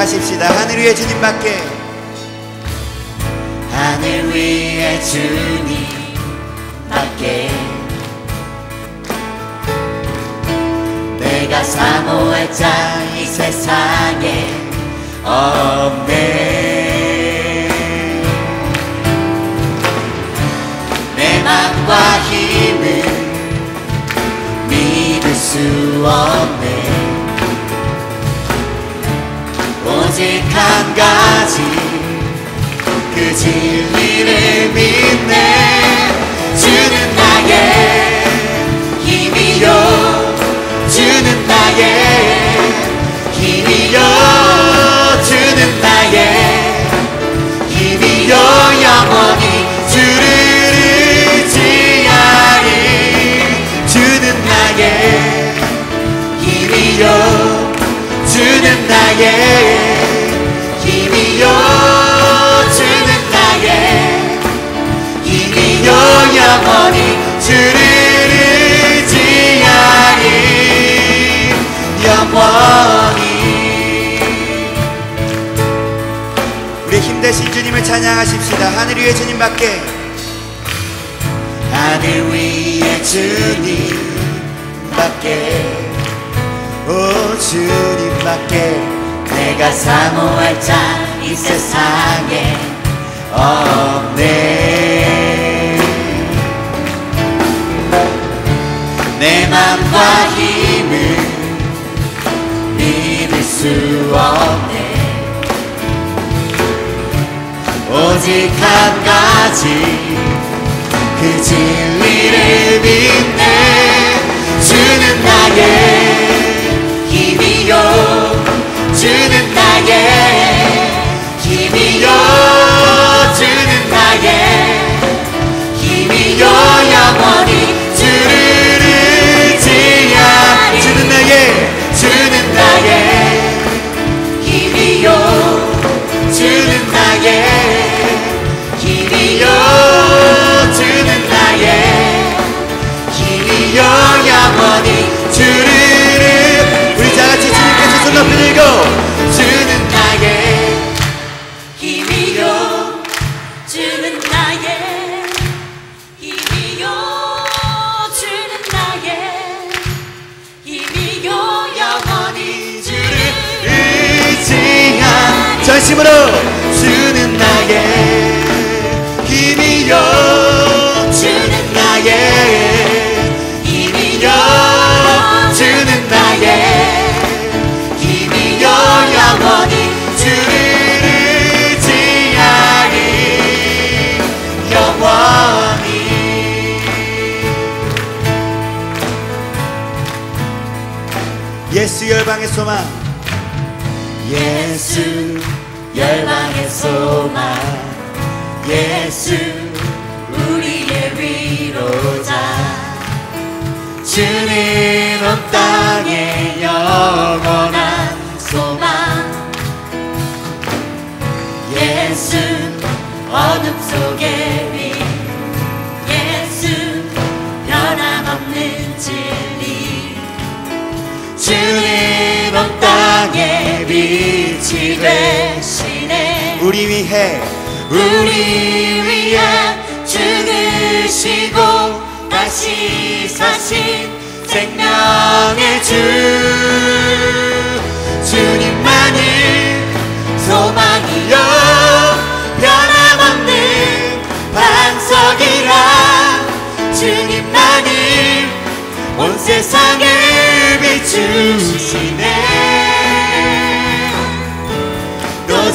고백하십시다. 하늘 위에 주님밖에. 하늘 위에 주님 밖에. 내가 사모할 자이 세상에 없네. 내 맘과 힘을 믿을 수 없네 오직 한 가지. 그 진리를 믿네. 주는 나의 힘이요. 주는 나의 힘이요. 주는 나의 힘이요. 영원히 주를 의지하리 주는 나의 힘이요. 주는 나의 찬양하십시다. 하늘 위에 주님밖에. 하늘 위에 주님밖에. 오 주님밖에. 내가 사모할 자 이 세상에 없네. 내 맘과 힘을 믿을 수 없네 오직 한 가지 그 진리를 믿네. 주는 나의 소망. 예수 열방의 소망. 예수 우리의 위로자. 주는 온 땅의 영원한 소망. 예수 어둠 속의 빛 예수 변함없는 진리. 땅의 되시네 우리 위해 우리 위해 죽으시고 다시 사신 생명의 주. 주님만이 소망이요. 변함없는 반석이라 주님만이 온 세상을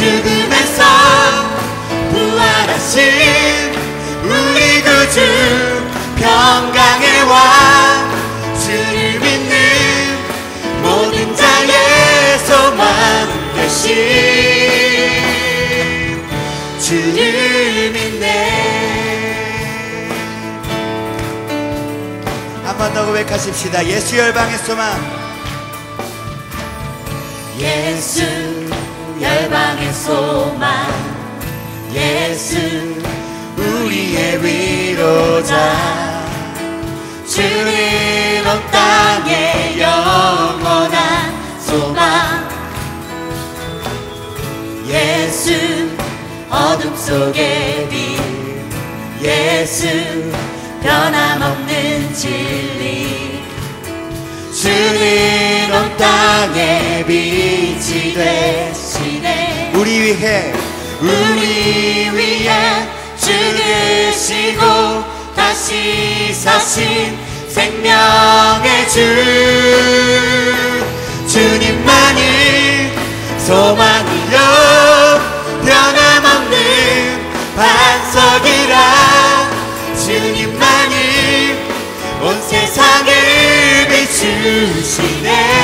죽음에서 부활하신 우리 구주 평강의 왕 주를 믿는 모든 자의 소망 되신 주를 믿네 한번 더 고백하십시다. 예수 열방의 소망. 예수 열방의 소망. 예수 우리의 위로자. 주는 온 땅의 영원한 소망. 예수 어둠 속의 빛. 예수 변함없는 진리. 주는 온 땅의 빛이 되시네 우리 위해 우리 위해 죽으시고 다시 사신 생명의 주. 주님만이 소망이요. 변함없는 반석이라. 주님만이 온 세상을 비추시네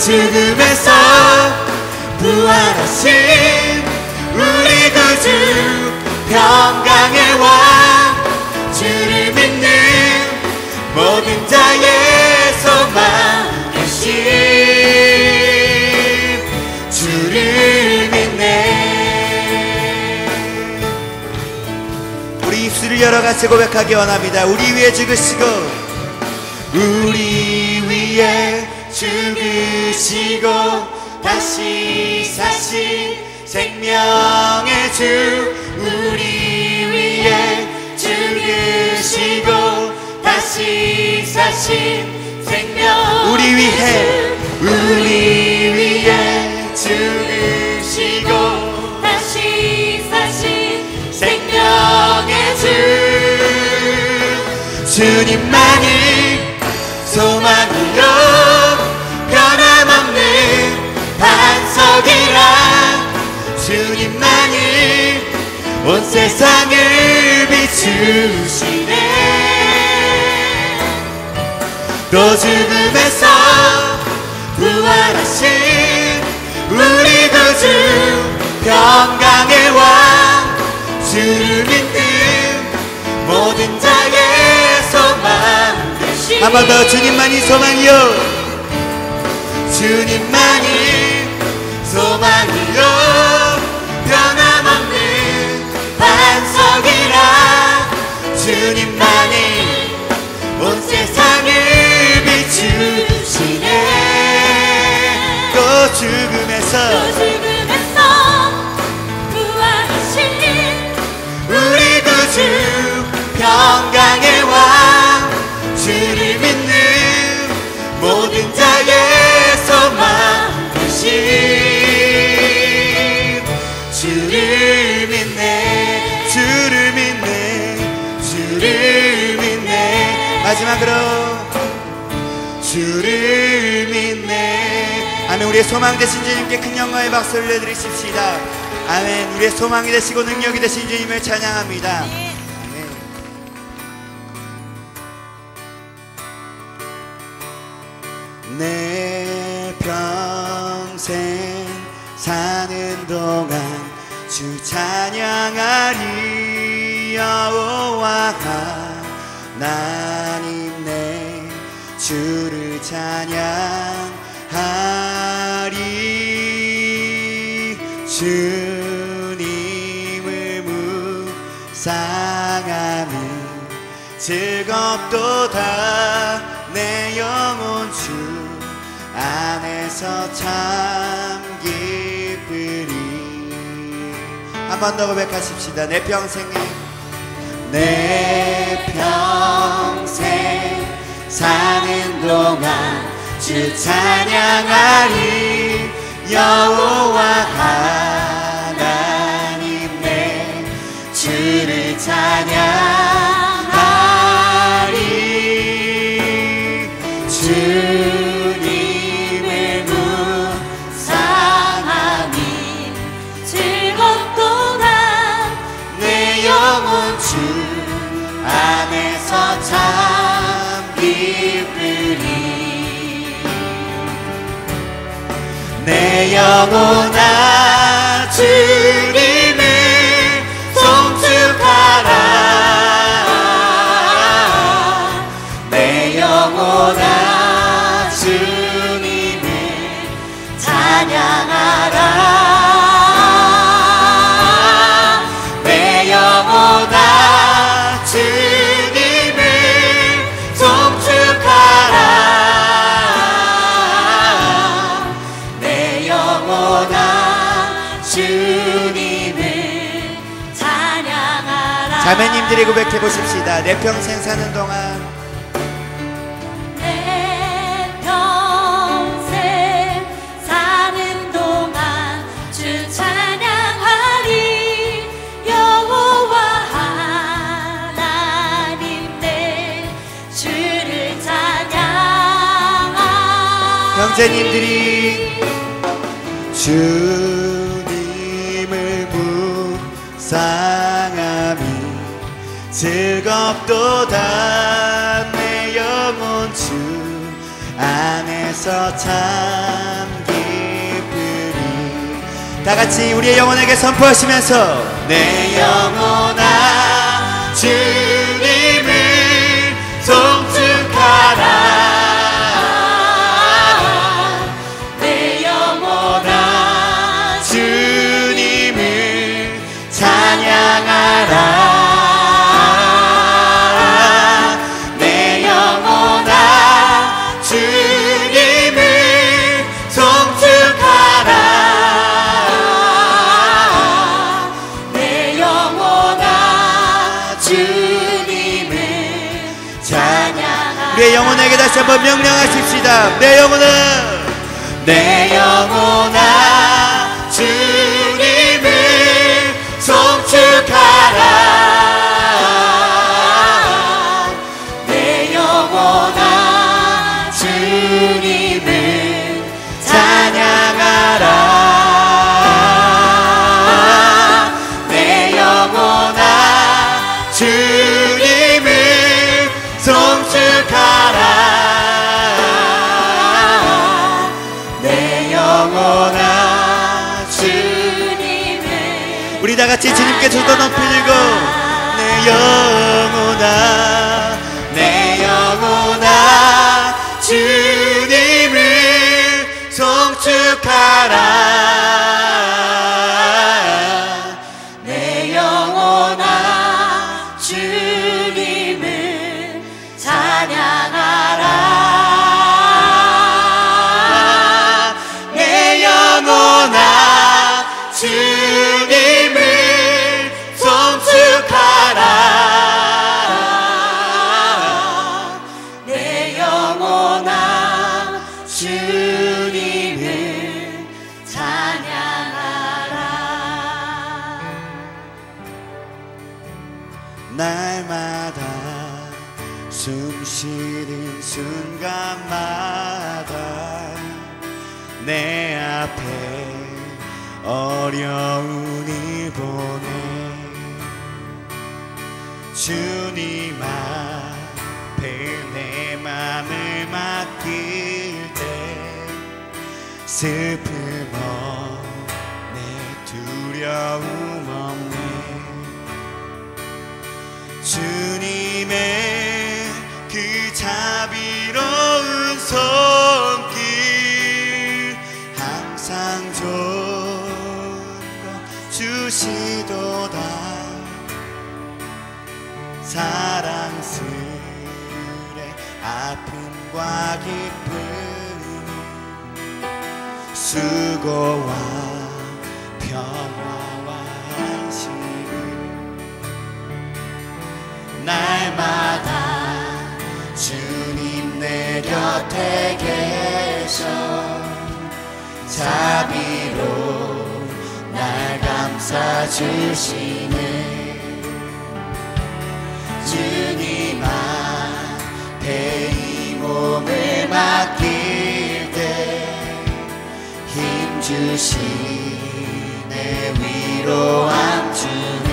죽음에서 부활하신 우리 구주 평강의 왕 주를 믿는 모든 자의 소망 되신 주를 믿네 우리 입술을 열어 같이 고백하기 원합니다. 우리 위해 죽으시고 우리 위해 죽으시고 다시 사신 생명의 주 우리 위해 죽으시고 다시 사신 생명 우리 위해. 우리 위해 죽으시고 다시 사신 생명의 주. 주님만이 세상을 비추시네. 또 죽음에서 부활하신 우리 구주 평강의 왕 주를 믿는 모든 자의 소망 되신 한번 더 주님만이 소망이요. 주님만이 소망이요 마지막으로 주를 믿네. 아멘. 우리의 소망 되신 주님께 큰 영광의 박수를 올려드리십시다. 아멘. 우리의 소망이 되시고 능력이 되신 주님을 찬양합니다. 내 평생 사는 동안 주 찬양하리 여호와 하나님 내 주를 찬양하리. 주님을 묵상하니 즐겁도다. 내 영혼 주 안에서 참 기쁘리 한 번 더 고백하십시다. 내 평생에 내 평생 사는 동안 주 찬양하리. 여호와 하나님 내 주를 찬양 주 자매님들이 고백해 보십시다. 내 평생 사는 동안. 내 평생 사는 동 즐겁도다 내 영혼 주 안에서 참 기쁘리. 다 같이 우리의 영혼에게 선포하시면서 내 영혼아 주 한번 명령하십시다. 내 영혼아 내 같이 주님께 두손 높이 들고 내 영혼아 내 영혼아 주님을 송축하라 날마다 숨 쉬는 순간마다 내 앞에 어려운 일 보내. 주님 앞에 내 맘을 맡길 때 슬픔 수고와 평화와 안식을 날마다 주님 내 곁에 계셔 자비로 날 감싸 주시네 주님 앞에 이 몸을 맡 주시네. 위로함 주네.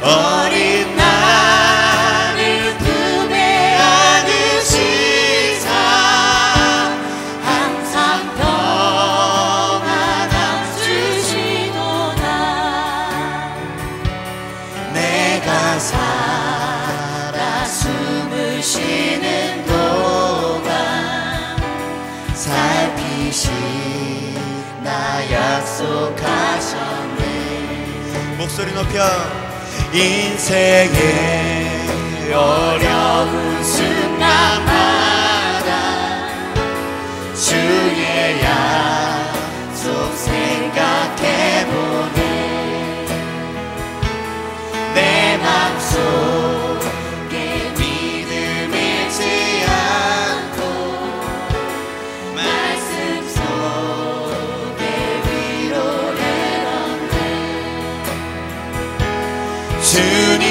어린 나를 품에 안으시사 항상 평안함 주시도다. 내가 살아 숨을 쉬는 이시 나 약속하셨네. 목소리 높여. 인생의 어려운 순간마다 주의 약속 생각해보네. 내 맘속 to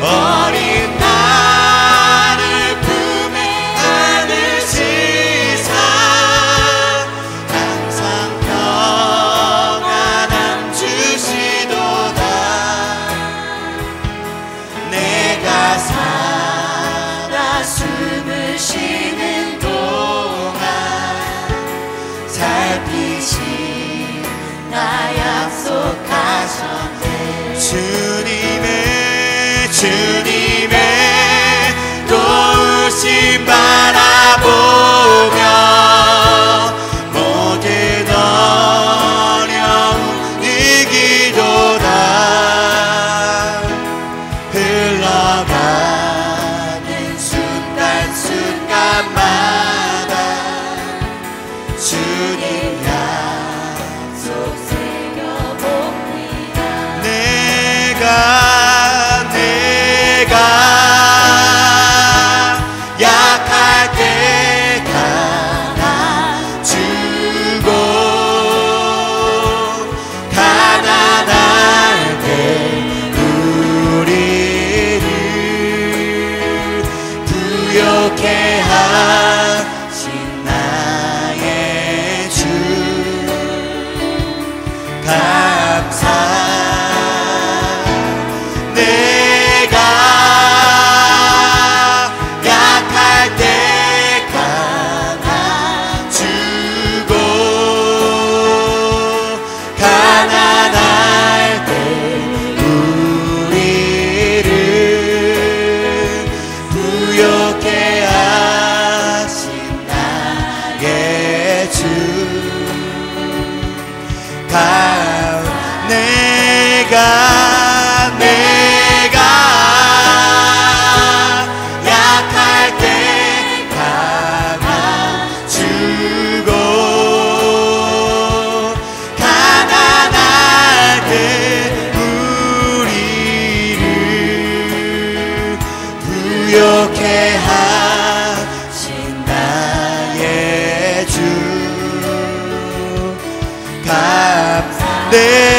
Oh.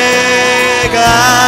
내가